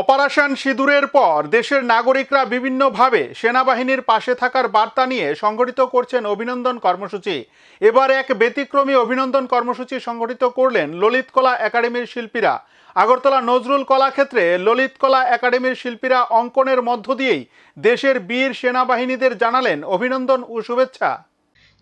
Operation সিঁদুরের পর দেশের নাগরিকরা বিভিন্নভাবে সেনাবাহিনীর পাশে থাকার বার্তা নিয়ে সংগঠিত করছেন অভিনন্দন কর্মসূচি। এবার এক ব্যতিক্রমী অভিনন্দন কর্মসূচি সংগঠিত করলেন ললিত কলা একাডেমির শিল্পীরা। আগরতলা নজরুল কলাক্ষেত্রে ললিত কলা একাডেমির শিল্পীরা অঙ্কনের মধ্য দিয়েই দেশের বীর সেনাবাহিনীদের জানালেন অভিনন্দন ও শুভেচ্ছা।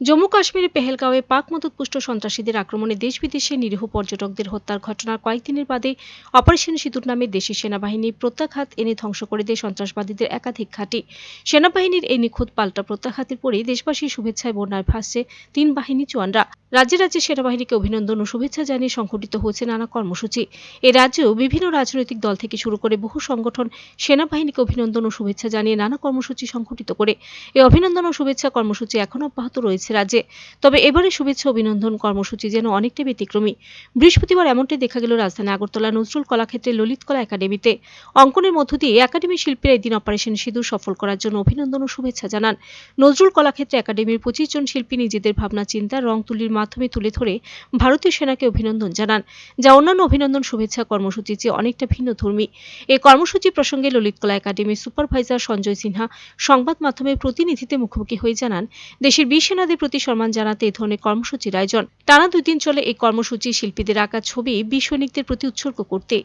জম্মু কাশ্মীরের পেহেলগাঁওয়ে পাক মদতপুষ্ট সন্ত্রাসীদের আক্রমণে দেশ বিদেশে নিরীহ পর্যটকদের হত্যার ঘটনার কয়েকদিনের বাদে অপারেশন সিঁদুর নামে দেশি সেনাবাহিনী প্রত্যাঘাত এনে ধ্বংস করে দেয় সন্ত্রাসবাদীদের একাধিক ঘাঁটি। সেনাবাহিনীর এই নিখুঁত পাল্টা প্রত্যাঘাতের পরেই দেশবাসীর শুভেচ্ছায় বন্যায় ভাসছে তিন বাহিনী জওয়ানরা। রাজ্যে রাজ্যে সেনাবাহিনীকে অভিনন্দন ও শুভেচ্ছা জানিয়ে সংঘটিত হয়েছে নানা কর্মসূচি। এ রাজ্যেও বিভিন্ন রাজনৈতিক দল থেকে শুরু করে বহু সংগঠন সেনাবাহিনীকে অভিনন্দন ও শুভেচ্ছা জানিয়ে নানা কর্মসূচি সংঘটিত করে। এই অভিনন্দন ও শুভেচ্ছা কর্মসূচি এখনও অব্যাহত রয়েছে রাজ্যে। তবে এবারে শুভেচ্ছা অভিনন্দন কর্মসূচি যেন অনেকটা ব্যতিক্রমী। বৃহস্পতিবার এমনটাই দেখা গেল রাজধানী আগরতলা নজরুল কলাক্ষেত্রে ললিত কলা একাডেমিতে। অঙ্কনের মধ্য দিয়ে একাডেমির শিল্পীরা এদিন অপারেশন সিঁদুর সফল করার জন্য অভিনন্দন ও শুভেচ্ছা জানান। নজরুল কলাক্ষেত্রে একাডেমির পঁচিশ জন শিল্পী নিজেদের ভাবনা, চিন্তা, রং তুলির মাধ্যমে তুলে ধরে ভারতীয় সেনাকে অভিনন্দন জানান, যা অন্যান্য অভিনন্দন, শুভেচ্ছা, কর্মসূচির চেয়ে অনেকটা ভিন্ন ধর্মী। এই কর্মসূচি প্রসঙ্গে ললিতকলা একাডেমির সুপারভাইজার সঞ্জয় সিনহা সংবাদ মাধ্যমের প্রতিনিধিতে মুখোমুখি হয়ে জানান, দেশের বীর সেনাদের প্রতি সম্মান জানাতে এ ধরনের কর্মসূচির আয়োজন। টানা দুই দিন চলে এই কর্মসূচি শিল্পীদের আঁকা ছবি, বীর সৈনিকদের প্রতি উৎসর্গ করতে।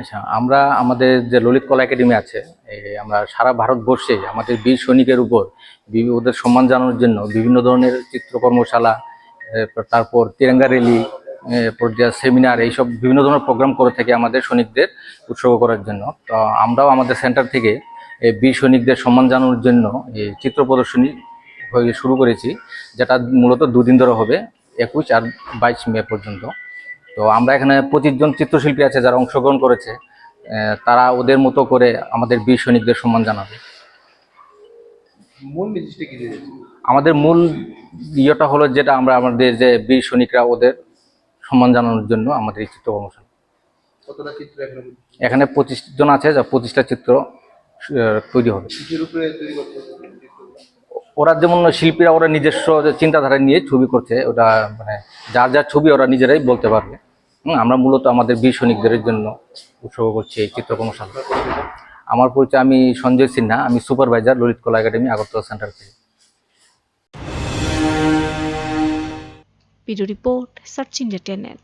আচ্ছা আমরা আমাদের যে ললিত কলা একাডেমি আছে আমরা সারা ভারতবর্ষে আমাদের বীর সৈনিকের উপর ওদের সম্মান জানানোর জন্য বিভিন্ন ধরনের চিত্রকর্মশালা তারপর তিরঙ্গা র্যালি এরপর যে সেমিনার, এইসব বিভিন্ন ধরনের প্রোগ্রাম করে থাকে আমাদের সৈনিকদের উৎসর্গ করার জন্য। তো আমরাও আমাদের সেন্টার থেকে বীর সৈনিকদের সম্মান জানানোর জন্য এই চিত্র প্রদর্শনী হয়ে শুরু করেছি, যেটা মূলত দুদিন ধরে হবে, একুশ আর বাইশ মে পর্যন্ত। তো আমরা এখানে পঁচিশ জন চিত্রশিল্পী আছে যারা অংশগ্রহণ করেছে। তারা ওদের মতো করে আমাদের বীর সৈনিকদের সম্মান জানাবে। মূল আমাদের মূল ইয়েটা হলো যেটা আমরা আমাদের যে বীর সৈনিকরা ওদের সম্মান জানানোর জন্য আমাদের এই চিত্র কর্মশালা এখানে পঁচিশ জন আছে যা পঁচিশটা চিত্র তৈরি হবে। ওরা যেমন শিল্পীরা ওরা নিজস্ব যে চিন্তাধারা নিয়ে ছবি করছে ওটা মানে যার যার ছবি ওরা নিজেরাই বলতে পারবে। আমরা মূলত আমাদের বীর সৈনিকদের জন্য উৎসর্গ করছি এই চিত্রকর্মশালা। আমার পরিচয়, আমি সঞ্জয় সিনহা, আমি supervisor Lalit Kala academy, Agartala centre থেকে। Video report search channel